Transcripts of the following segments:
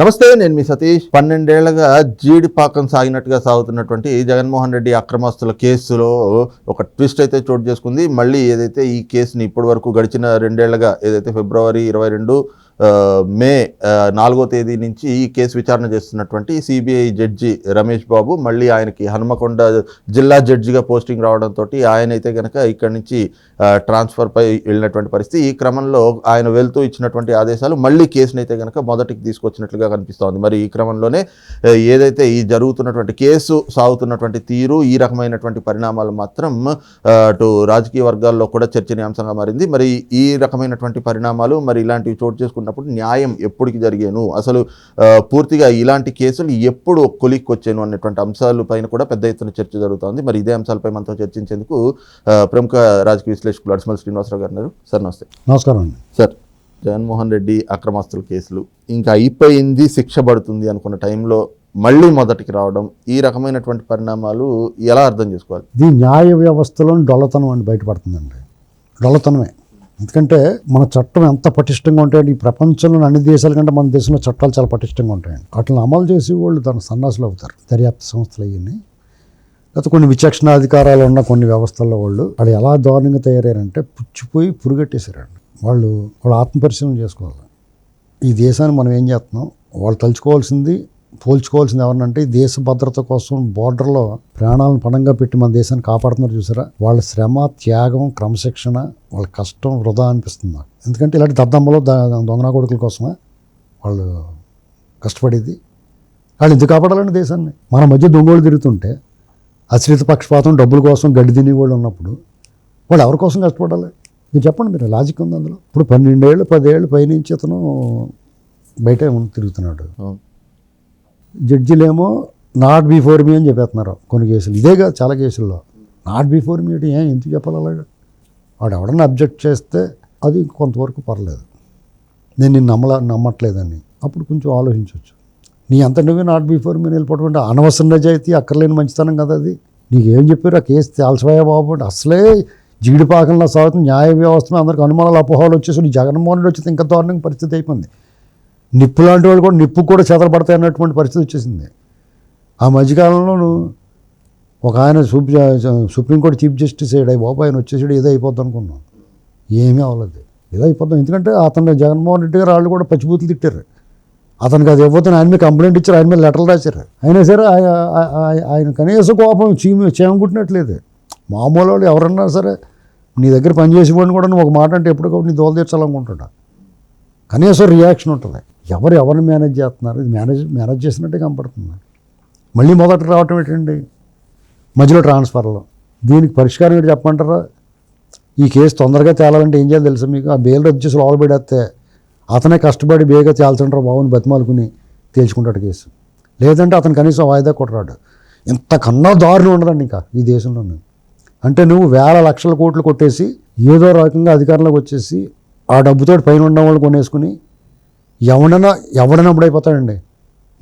నమస్తే నేను మీ సతీష్. పన్నెండేళ్ళుగా జీడిపాకం సాగినట్టుగా సాగుతున్నటువంటి జగన్మోహన్ రెడ్డి అక్రమస్తుల కేసులో ఒక ట్విస్ట్ అయితే చోటు చేసుకుంది. మళ్ళీ ఏదైతే ఈ కేసుని ఇప్పటి వరకు గడిచిన రెండేళ్ళుగా ఏదైతే ఫిబ్రవరి ఇరవై రెండు మే నాలుగో తేదీ నుంచి ఈ కేసు విచారణ చేస్తున్నటువంటి సిబిఐ జడ్జి రమేష్ బాబు మళ్ళీ ఆయనకి హనుమకొండ జిల్లా జడ్జిగా పోస్టింగ్ రావడంతో ఆయన అయితే కనుక ఇక్కడి నుంచి ట్రాన్స్ఫర్పై ట్రాన్స్ఫర్ పై వెళ్ళినటువంటి పరిస్థితి. ఈ క్రమంలో ఆయన వెళ్తూ ఇచ్చినటువంటి ఆదేశాలు మళ్ళీ కేసుని అయితే కనుక మొదటికి తీసుకొచ్చినట్లుగా కనిపిస్తోంది. మరి ఈ క్రమంలోనే ఏదైతే ఈ జరుగుతున్నటువంటి కేసు సాగుతున్నటువంటి తీరు ఈ రకమైనటువంటి పరిణామాలు మాత్రం అటు రాజకీయ వర్గాల్లో కూడా చర్చనీయాంశంగా మారింది. మరి ఈ రకమైనటువంటి పరిణామాలు మరి ఇలాంటివి చోటు చేసుకున్నప్పుడు న్యాయం ఎప్పటికి జరిగేను. అసలు పూర్తిగా ఇలాంటి కేసులు ఎప్పుడు కొలిక్కి వచ్చాను అన్నటువంటి అంశాల పైన కూడా పెద్ద ఎత్తున చర్చ జరుగుతోంది. మరి ఇదే అంశాలపై మనతో చర్చించేందుకు ప్రముఖ రాజకీయ విశ్లేషకులు అడిసిమల్ శ్రీనివాసరావు గారు సార్ నమస్తే. నమస్కారం అండి. సార్ జగన్మోహన్ రెడ్డి అక్రమస్తుల కేసులు ఇంకా అయిపోయింది శిక్ష పడుతుంది అనుకున్న టైంలో మళ్ళీ మొదటికి రావడం ఈ రకమైనటువంటి పరిణామాలు ఎలా అర్థం చేసుకోవాలి? ఇది న్యాయ వ్యవస్థలో డొల్లతనం అని బయటపడుతుందండి. డొల్లతనమే. ఎందుకంటే మన చట్టం ఎంత పటిష్టంగా ఉంటాయండి? ఈ ప్రపంచంలో అన్ని దేశాల కంటే మన దేశంలో చట్టాలు చాలా పటిష్టంగా ఉంటాయండి. వాటిని అమలు చేసి వాళ్ళు దాని సన్నాసులు అవుతారు. దర్యాప్తు సంస్థలు అయ్యి లేకపోతే కొన్ని విచక్షణ అధికారాలు ఉన్న కొన్ని వ్యవస్థల్లో వాళ్ళు వాళ్ళు ఎలా దారుణంగా తయారయ్యారంటే పుచ్చిపోయి పురుగట్టేశారండి. వాళ్ళు వాళ్ళు ఆత్మపరిశీలన చేసుకోవాలి. ఈ దేశాన్ని మనం ఏం చేస్తున్నాం? వాళ్ళు తలుచుకోవాల్సింది పోల్చుకోవాల్సింది ఎవరినంటే దేశ భద్రత కోసం బోర్డర్లో ప్రాణాలను పణంగా పెట్టి మన దేశాన్ని కాపాడుతున్నారు చూసారా? వాళ్ళ శ్రమ త్యాగం క్రమశిక్షణ వాళ్ళ కష్టం వృధా అనిపిస్తుంది నాకు. ఎందుకంటే ఇలాంటి దద్దమ్మలో దొంగనా కొడుకుల కోసమే వాళ్ళు కష్టపడేది? వాళ్ళు ఎందుకు కాపాడాలండి దేశాన్ని? మన మధ్య దొంగలు తిరుగుతుంటే అశ్రిత పక్షపాతం డబ్బుల కోసం గడ్డి తినే వాళ్ళు ఉన్నప్పుడు వాళ్ళు ఎవరి కోసం కష్టపడాలి? మీరు చెప్పండి మీరు లాజిక్ ఉంది అందులో? ఇప్పుడు పన్నెండేళ్ళు పదేళ్ళు పైనుంచి అతను బయట తిరుగుతున్నాడు. జడ్జిలేమో నాట్ బిఫోర్ మీ అని చెప్పేస్తున్నారు కొన్ని కేసులు. ఇదేగా చాలా కేసుల్లో. నాట్ బిఫోర్ మీ అంటే ఏం? ఎందుకు చెప్పాలి అలాగా? వాడు ఎవడన్నా అబ్జెక్ట్ చేస్తే అది కొంతవరకు పర్లేదు. నేను నిన్ను నమ్మల నమ్మట్లేదని. అప్పుడు కొంచెం ఆలోచించవచ్చు నీ అంత నువ్వే నాట్ బిఫోర్ మీ వెళ్ళిపోవడం అనవసర అనవసరం నిజాయితీ అక్కర్లేని మంచితనం కదా అది. నీకు ఏం చెప్పారు? ఆ కేసు తేల్చవయ్యా బాబు అంటే అసలే జీడిపాకంలో సాగుతున్న న్యాయ వ్యవస్థ అందరికి అనుమానాలు అపోహాలు వచ్చేసి నీ జగన్మోహన్ రెడ్డి వచ్చి ఇంకా దారుణంగా పరిస్థితి అయిపోయింది. నిప్పు లాంటి వాళ్ళు కూడా నిప్పు కూడా చెదరబడతాయి అన్నటువంటి పరిస్థితి వచ్చేసింది. ఆ మధ్యకాలంలోనూ ఒక ఆయన సూప్ సుప్రీంకోర్టు చీఫ్ జస్టిస్ అయ్యాడు బాబు ఆయన వచ్చేసాడు ఏదో అయిపోద్ది అనుకున్నాం. ఏమీ అవ్వలేదు. ఏదో అయిపోద్దాం. ఎందుకంటే అతను జగన్మోహన్ రెడ్డి గారు వాళ్ళు కూడా పచ్చిబూతులు తిట్టారు. అతనికి అది ఇవ్వద్దు ఆయన మీద కంప్లైంట్ ఇచ్చారు ఆయన మీద లెటర్లు రాశారు. అయినా సరే ఆయ- ఆయన కనీస కోపం చీమ చేమగుట్టినట్లేదు. మామూలు వాళ్ళు ఎవరన్నా సరే నీ దగ్గర పనిచేసేవాడిని కూడా నువ్వు ఒక మాట అంటే ఎప్పటికప్పుడు నీ దోల తీర్చాలనుకుంటున్నా. కనీసం రియాక్షన్ ఉంటుంది. ఎవరు ఎవరిని మేనేజ్ చేస్తున్నారు? ఇది మేనేజ్ మేనేజ్ చేసినట్టే కనపడుతుంది. మళ్ళీ మొదట రావటం ఏంటండి? మధ్యలో ట్రాన్స్ఫర్లో. దీనికి పరిష్కారం ఏంటి చెప్పమంటారా? ఈ కేసు తొందరగా తేలాలంటే ఏం చేయాలి తెలుసు మీకు? ఆ బెయిల్ రద్దు చేసి లోపల పెడేస్తే అతనే కష్టపడి బేగా తేల్చంటారు బాబుని బతిమాలుకుని తేల్చుకుంటాడు కేసు. లేదంటే అతను కనీసం వాయిదా కొట్టరాడు. ఇంతకన్నా దారుణం ఉండదండి ఇంకా ఈ దేశంలోనే. అంటే నువ్వు వేల లక్షల కోట్లు కొట్టేసి ఏదో రకంగా అధికారంలోకి వచ్చేసి ఆ డబ్బుతో పైన ఉన్న వాళ్ళు కొనేసుకుని ఎవడైనా ఎవడైనా అమ్ముడైపోతాడండి?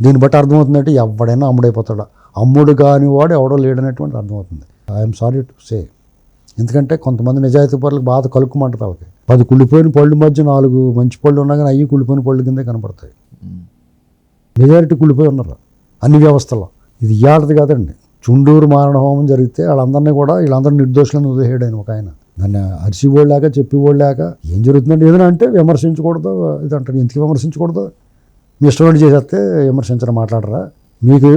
దీన్ని బట్టి అర్థమవుతుందంటే ఎవడైనా అమ్ముడైపోతాడు. అమ్ముడు కాని వాడు ఎవడో లేడనేటువంటి అర్థమవుతుంది. ఐఎమ్ సారీ టు సే ఎందుకంటే కొంతమంది నిజాయితీ పరులకు బాధ కలుక్కుమంటారు వాళ్ళకి పది కుళ్ళిపోయిన పళ్ళు మధ్య నాలుగు మంచి పళ్ళు ఉన్నా కానీ అవి కుళ్ళిపోయిన పళ్ళు కిందే కనపడతాయి. మెజారిటీ కుళ్ళిపోయి ఉన్నారు. అన్ని వ్యవస్థల్లో. ఇది ఇయ్యాలది కాదండి. చుండూరు మారణ హోమం జరిగితే వాళ్ళందరినీ కూడా వీళ్ళందరూ నిర్దోషులను వదిలేడు ఆయన ఒక ఆయన. దాన్ని అరిచివాళ్ళాక చెప్పేవాళ్ళాక ఏం జరుగుతుందంటే ఏదైనా అంటే విమర్శించకూడదు ఇది అంటారు ఎందుకు విమర్శించకూడదు? మీ ఇష్టం చేసేస్తే విమర్శించడం మాట్లాడరా. మీకు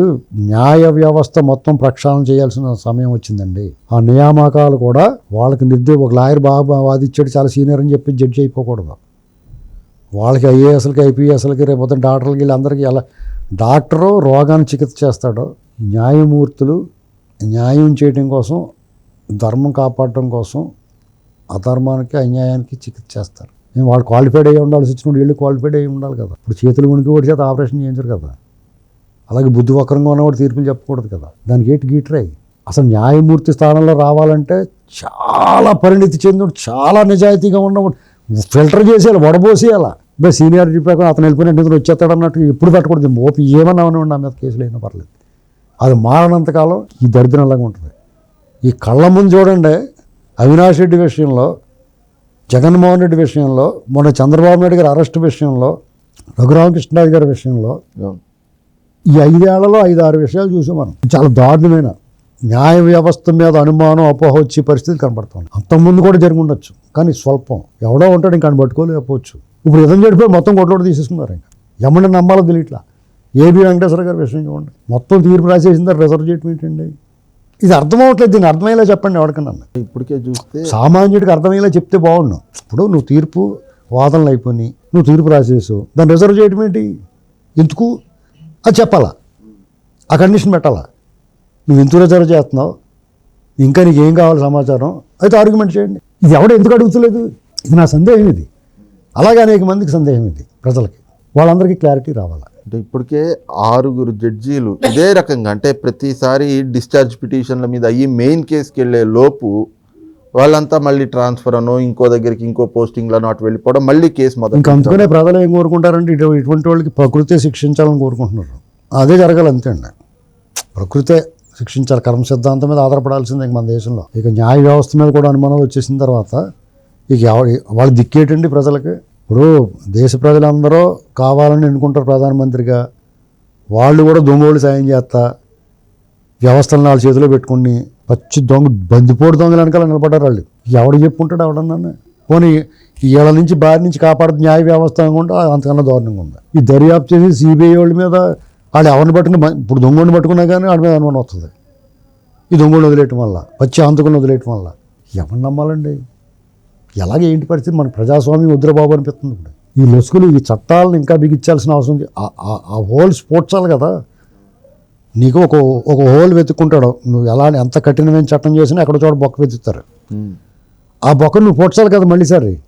న్యాయ వ్యవస్థ మొత్తం ప్రక్షాళన చేయాల్సిన సమయం వచ్చిందండి. ఆ నియామకాలు కూడా వాళ్ళకి నిర్దే ఒక లాయర్ బాగా వాదిచ్చాడు చాలా సీనియర్ అని చెప్పి జడ్జి అయిపోకూడదు. వాళ్ళకి ఐఏఎస్లకి ఐపీఎస్లకి రేపు పొద్దున్న డాక్టర్లకి వీళ్ళందరికీ ఎలా డాక్టరు రోగాన్ని చికిత్స చేస్తాడు. న్యాయమూర్తులు న్యాయం చేయడం కోసం ధర్మం కాపాడటం కోసం అధర్మానికి అన్యాయానికి చికిత్స చేస్తారు. నేను వాళ్ళు క్వాలిఫైడ్ అయ్యి ఉండాల్సి వచ్చినప్పుడు వీళ్ళు క్వాలిఫైడ్ అయ్యి ఉండాలి కదా. ఇప్పుడు చేతులు ఉనికి ఒకటి చేత ఆపరేషన్ చేయించరు కదా. అలాగే బుద్ధి వక్రంగా ఉన్నవాడు తీర్పులు చెప్పకూడదు కదా. దానికి ఏంటి గీటరాయి అసలు న్యాయమూర్తి స్థానంలో రావాలంటే చాలా పరిణితి చెంది చాలా నిజాయితీగా ఉన్నవాడు. ఫిల్టర్ చేసేయాలి వడబోసేయాల. బై సీనియారిటీ ప్రకారం అతను వెళ్ళిపోయిన నిధులు వచ్చేస్తాడు అన్నట్టు ఎప్పుడు పెట్టకూడదు ఓపి ఏమన్నా అవనివ్వండి నా మీద కేసులు అయినా పర్లేదు. అది మారనంతకాలం ఈ దరిద్రంలాగా ఉంటుంది? ఈ కళ్ళ ముందు చూడండి అవినాష్ రెడ్డి విషయంలో జగన్మోహన్ రెడ్డి విషయంలో మొన్న చంద్రబాబు నాయుడు గారి అరెస్ట్ విషయంలో రఘురామకృష్ణరాజు గారి విషయంలో. ఈ ఐదేళ్ళలో ఐదు ఆరు విషయాలు చూసాం మనం. చాలా దారుణమైన న్యాయ వ్యవస్థ మీద అనుమానం అపోహ వచ్చే పరిస్థితి కనబడుతుంది. అంతకుముందు కూడా జరిగి ఉండొచ్చు కానీ స్వల్పం. ఎవడో ఉంటాడు ఇంకా పట్టుకోలేకపోవచ్చు ఇప్పుడు ఇదం చెడిపోయి మొత్తం కొట్టోడు తీసేసుకున్నారు ఇంకా. ఎమ్మని నమ్మాలో తెలియట్లా ఏబి వెంకటేశ్వర గారి విషయం చూడండి. మొత్తం తీర్పు రాసేసిన తర్వాత రిజర్వ్ చేయటం ఏంటండి? ఇది అర్థమవట్లేదు దీన్ని అర్థమయ్యేలా చెప్పండి ఎవరికన్నా ఇప్పటికే చూస్తే సామాన్యుడికి అర్థమయ్యేలా చెప్తే బాగుండు. ఇప్పుడు నువ్వు తీర్పు వాదనలు అయిపోయి నువ్వు తీర్పు రాసేసు దాన్ని రిజర్వ్ చేయడం ఏంటి? ఎందుకు? అది చెప్పాలా? ఆ కండిషన్ పెట్టాలా? నువ్వు ఎందుకు రిజర్వ్ చేస్తున్నావు? ఇంకా నీకు ఏం కావాలి సమాచారం? అయితే ఆర్గ్యుమెంట్ చేయండి. ఇది ఎవడు ఎందుకు అడుగుతలేదు? ఇది నా సందేహం ఇది. అలాగే అనేక మందికి సందేహం ఇది ప్రజలకి. వాళ్ళందరికీ క్లారిటీ రావాలా? అంటే ఇప్పటికే ఆరుగురు జడ్జీలు ఇదే రకంగా అంటే ప్రతిసారి డిశ్చార్జ్ పిటిషన్ల మీద అయ్యి మెయిన్ కేసుకి వెళ్ళే లోపు వాళ్ళంతా మళ్ళీ ట్రాన్స్ఫర్ అనో ఇంకో దగ్గరికి ఇంకో పోస్టింగ్లను అటు వెళ్ళిపోవడం మళ్ళీ కేసు ఇంకా మొదలు అందుకనే ప్రజలు ఏం కోరుకుంటారంటే ఇటు ఇటువంటి వాళ్ళకి ప్రకృతే శిక్షించాలని కోరుకుంటున్నారు. అదే జరగాలి అంతే అండి. ప్రకృతే శిక్షించాలి కర్మ సిద్ధాంతం మీద ఆధారపడాల్సిందే ఇంక మన దేశంలో. ఇక న్యాయ వ్యవస్థ మీద కూడా అనుమానాలు వచ్చేసిన తర్వాత ఇక ఎవరి వాళ్ళు దిక్కేటండి ప్రజలకి. ఇప్పుడు దేశ ప్రజలందరూ కావాలని ఎన్నుకుంటారు ప్రధానమంత్రిగా. వాళ్ళు కూడా దొంగోళ్ళు సాయం చేస్తా వ్యవస్థలను వాళ్ళ చేతిలో పెట్టుకుని పచ్చి దొంగ బందిపోటు దొంగలు వెనకాల నిలబడ్డారు వాళ్ళు. ఎవడు చెప్పుకుంటాడు ఎవడన్నా పోనీ వీళ్ళ నుంచి బారి నుంచి కాపాడు న్యాయ వ్యవస్థ అనుకుంటే అంతకన్నా దారుణంగా ఉంది. ఈ దర్యాప్తు చేసి సిబిఐ వాళ్ళ మీద వాళ్ళు ఎవరిని పట్టుకుని ఇప్పుడు దొంగని పట్టుకున్నా కానీ వాడి మీద అనుమానం వస్తుంది. ఈ దొంగలు వదిలేయటం వల్ల పచ్చి అంతకుని వదిలేయటం వల్ల. ఎవరిని నమ్మాలండి? ఎలాగే ఏంటి పరిస్థితి? మన ప్రజాస్వామ్యం వద్దురా బాబు అనిపిస్తుంది ఇప్పుడు ఈ లొసుగులు ఈ చట్టాలను ఇంకా బిగించాల్సిన అవసరం ఉంది. ఆ- హోల్ స్పోర్ట్సాలి కదా. నీకు ఒక ఒక హోల్ వెతుక్కుంటాడు. నువ్వు ఎలా ఎంత కఠినమైన చట్టం చేసినా ఎక్కడ చోట బొక్క వెతుకుతారు. ఆ బొక్క నువ్వు పొడ్చాలి కదా మళ్ళీ సారి.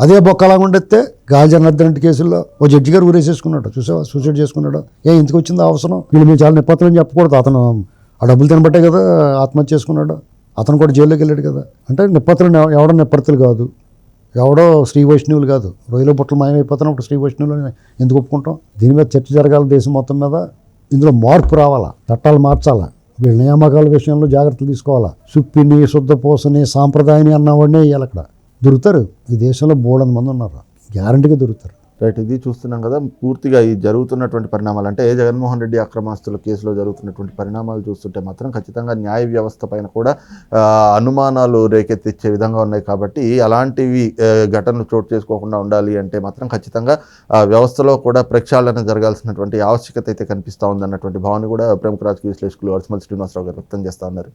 అదే బొక్క అలా ఉండెత్తే గాలి జనార్దన్ కేసుల్లో ఓ జడ్జి గారు ఊరేసేసుకున్నాడు. చూసావా? సూసైడ్ చేసుకున్నాడు. ఏ ఇంటికి వచ్చింది అవసరం? వీళ్ళు మీరు చాలా నిప్పత్రం చెప్పకూడదు. అతను ఆ డబ్బులు తినబట్టే కదా ఆత్మహత్య చేసుకున్నాడు. అతను కూడా జైల్లోకి వెళ్ళాడు కదా. అంటే నిప్పత్రం ఎవడో నిప్పత్తులు కాదు. ఎవడో శ్రీ వైష్ణవులు కాదు. రొయ్యల బుట్టలు మాయమైపోతున్నప్పుడు శ్రీ వైష్ణవులు ఎందుకు ఒప్పుకుంటాం? దీని మీద చర్చ జరగాలి దేశం మొత్తం మీద. ఇందులో మార్పు రావాలా? చట్టాలు మార్చాలా? వీళ్ళ నియామకాల విషయంలో జాగ్రత్తలు తీసుకోవాలా? సుప్పిని శుద్ధపోసని సాంప్రదాయని అన్నవాడినే వేయాలి అక్కడ. దొరుకుతారు. ఈ దేశంలో బోడని మంది ఉన్నారు? గ్యారంటీగా దొరుకుతారు. రైట్ ఇది చూస్తున్నాం కదా పూర్తిగా ఈ జరుగుతున్నటువంటి పరిణామాలు. అంటే జగన్మోహన్ రెడ్డి అక్రమాస్తుల కేసులో జరుగుతున్నటువంటి పరిణామాలు చూస్తుంటే మాత్రం ఖచ్చితంగా న్యాయ వ్యవస్థ పైన కూడా అనుమానాలు రేకెత్తిచ్చే విధంగా ఉన్నాయి కాబట్టి అలాంటివి ఘటనలు చోటు చేసుకోకుండా ఉండాలి అంటే మాత్రం ఖచ్చితంగా వ్యవస్థలో కూడా ప్రక్షాళన జరగాల్సినటువంటి ఆవశ్యకత అయితే కనిపిస్తూ ఉందన్నటువంటి భావన కూడా ప్రముఖ రాజకీయ విశ్లేషకులు అర్స్మల్ శ్రీనివాసరావు గారు వ్యక్తం చేస్తా ఉన్నారు.